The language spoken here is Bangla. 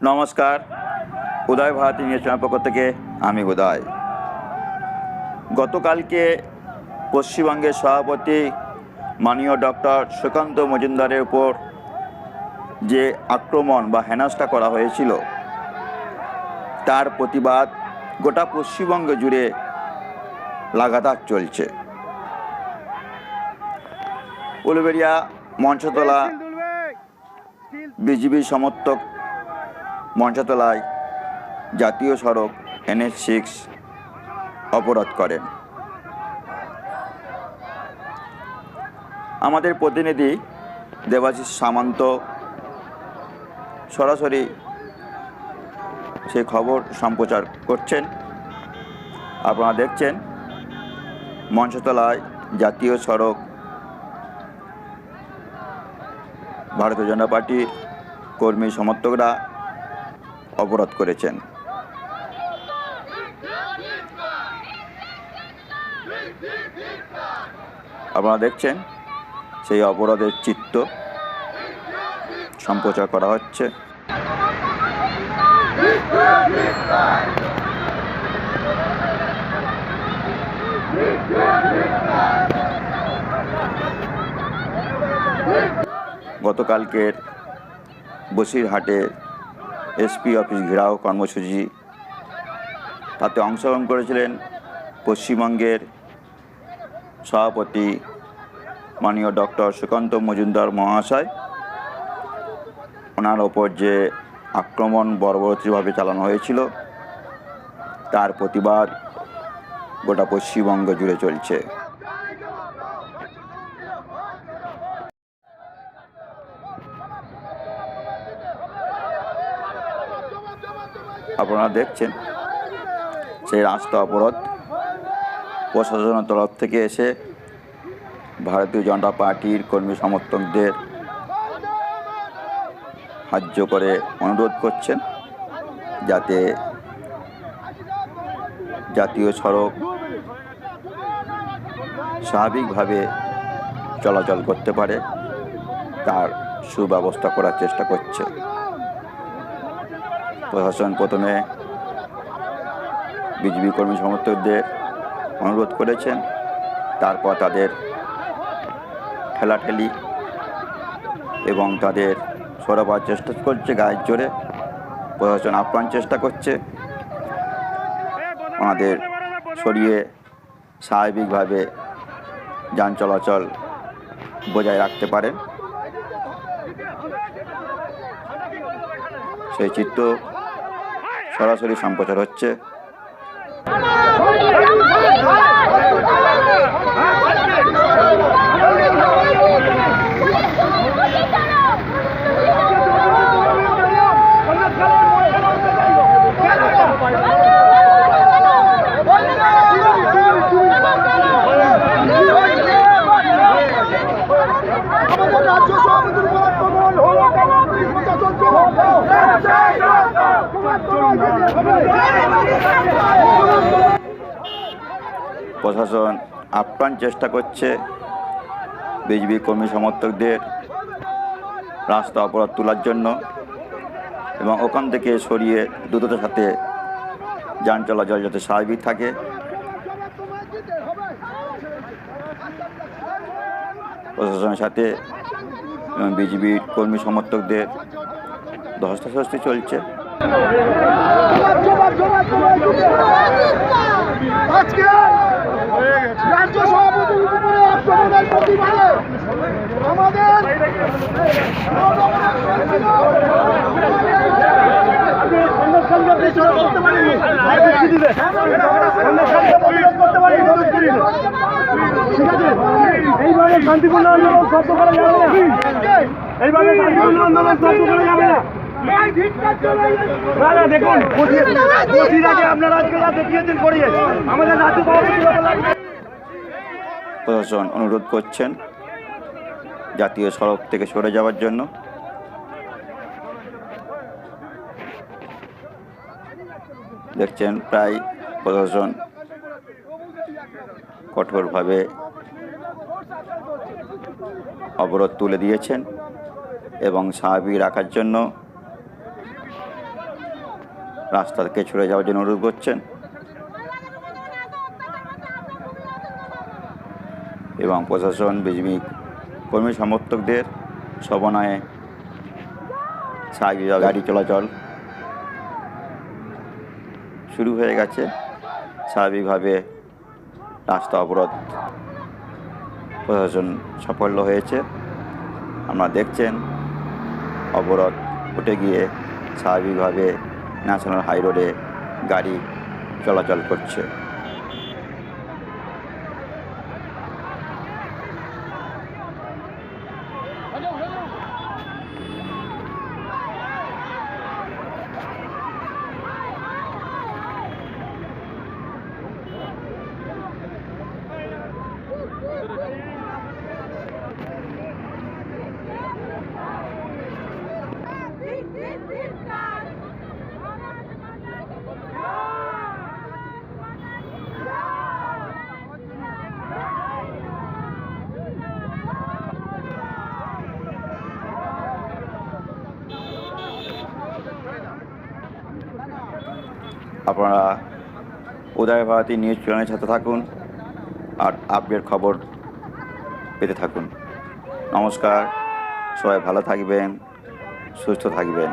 নমস্কার। উদয় ভারতী নিউজ চ্যানেল পক্ষ থেকে আমি উদয়। গতকালকে পশ্চিমবঙ্গের সভাপতি মাননীয় ডক্টর সুকান্ত মজুমদারের উপর যে আক্রমণ বা হেনস্থা করা হয়েছিল তার প্রতিবাদ গোটা পশ্চিমবঙ্গ জুড়ে লাগাতার চলছে। উলুবেড়িয়া মঞ্চতলা বিজেপি সমর্থক মঞ্চতলায় জাতীয় সড়ক এনএচ সিক্স অবরোধ করেন। আমাদের প্রতিনিধি দেবাশিস সামন্ত সরাসরি সেই খবর সম্প্রচার করছেন। আপনারা দেখছেন মঞ্চতলায় জাতীয় সড়ক ভারতীয় জনতা পার্টির কর্মী সমর্থকরা অবরোধ করেছেন। আপনারা দেখছেন সেই অবরোধের চিত্র সম্প্রচার করা হচ্ছে। গতকালকের বসিরহাটে এসপি অফিস ঘেরাও কর্মসূচি। তাতে অংশগ্রহণ করেছিলেন পশ্চিমবঙ্গের সভাপতি মাননীয় ডক্টর সুকান্ত মজুমদার মহাশয়। ওনার ওপর যে আক্রমণ বর্বরতীভাবে চালানো হয়েছিল, তার প্রতিবাদ গোটা পশ্চিমবঙ্গ জুড়ে চলছে। আপনারা দেখছেন সেই রাস্তা অবরোধ। প্রশাসনের তরফ থেকে এসে ভারতীয় জনতা পার্টির কর্মী সমর্থকদের সাহায্য করে অনুরোধ করছেন যাতে জাতীয় সড়ক স্বাভাবিকভাবে চলাচল করতে পারে, তার সুব্যবস্থা করার চেষ্টা করছে। প্রশাসন প্রথমে বিজেপি কর্মী সমর্থকদের অনুরোধ করেছেন, তারপর তাদের ঠেলাঠেলি এবং তাদের সরাবার চেষ্টা করছে গায়ের জোরে। প্রশাসন আপ্রাণ চেষ্টা করছে। ওনাদের সরিয়ে স্বাভাবিকভাবে যান চলাচল বজায় রাখতে পারেন। সেই চিত্র সরাসরি সম্প্রচার হচ্ছে আমাদের রাজ্য সভাপতির উপর আক্রমণ হলো কেন পুলিশ প্রশাসন প্রশাসন আপ্রাণ চেষ্টা করছে বিজেপি কর্মী সমর্থকদের রাস্তা অপরাধ তোলার জন্য এবং ওখান থেকে সরিয়ে দ্রুততার সাথে যান চলাচল যাতে স্বাভাবিক থাকে। প্রশাসনের সাথে এবং বিজেপির কর্মী সমর্থকদের ধস্তাধস্তি চলছে। আজকে এইভাবে শান্তিপূর্ণ আন্দোলন সহ্য করা যাবে না এইভাবে শান্তিপূর্ণ আন্দোলন সহ্য করা যাবে না না না দেখুন আপনারা আজকে যা দেখিয়েছেন করিয়ে আমাদের লাগবে প্রশাসন অনুরোধ করছেন জাতীয় সড়ক থেকে সরে যাওয়ার জন্য। দেখছেন প্রায় প্রশাসন কঠোরভাবে অবরোধ তুলে দিয়েছেন এবং স্বাভাবিক রাখার জন্য রাস্তা থেকে ছড়ে যাওয়ার জন্য অনুরোধ করছেন। এবং প্রশাসন, বিজেপি কর্মী সমর্থকদের সবনায় স্বাভাবিক গাড়ি চলাচল শুরু হয়ে গেছে। স্বাভাবিকভাবে রাস্তা অবরোধ প্রশাসন সাফল্য হয়েছে। আমরা দেখছেন, অবরোধ উঠে গিয়ে স্বাভাবিকভাবে ন্যাশনাল হাইরোডে গাড়ি চলাচল করছে। আপনারা উদয় ভারতী নিউজ চ্যানেলের সাথে থাকুন আর আপডেট খবর পেতে থাকুন। নমস্কার, সবাই ভালো থাকবেন, সুস্থ থাকবেন।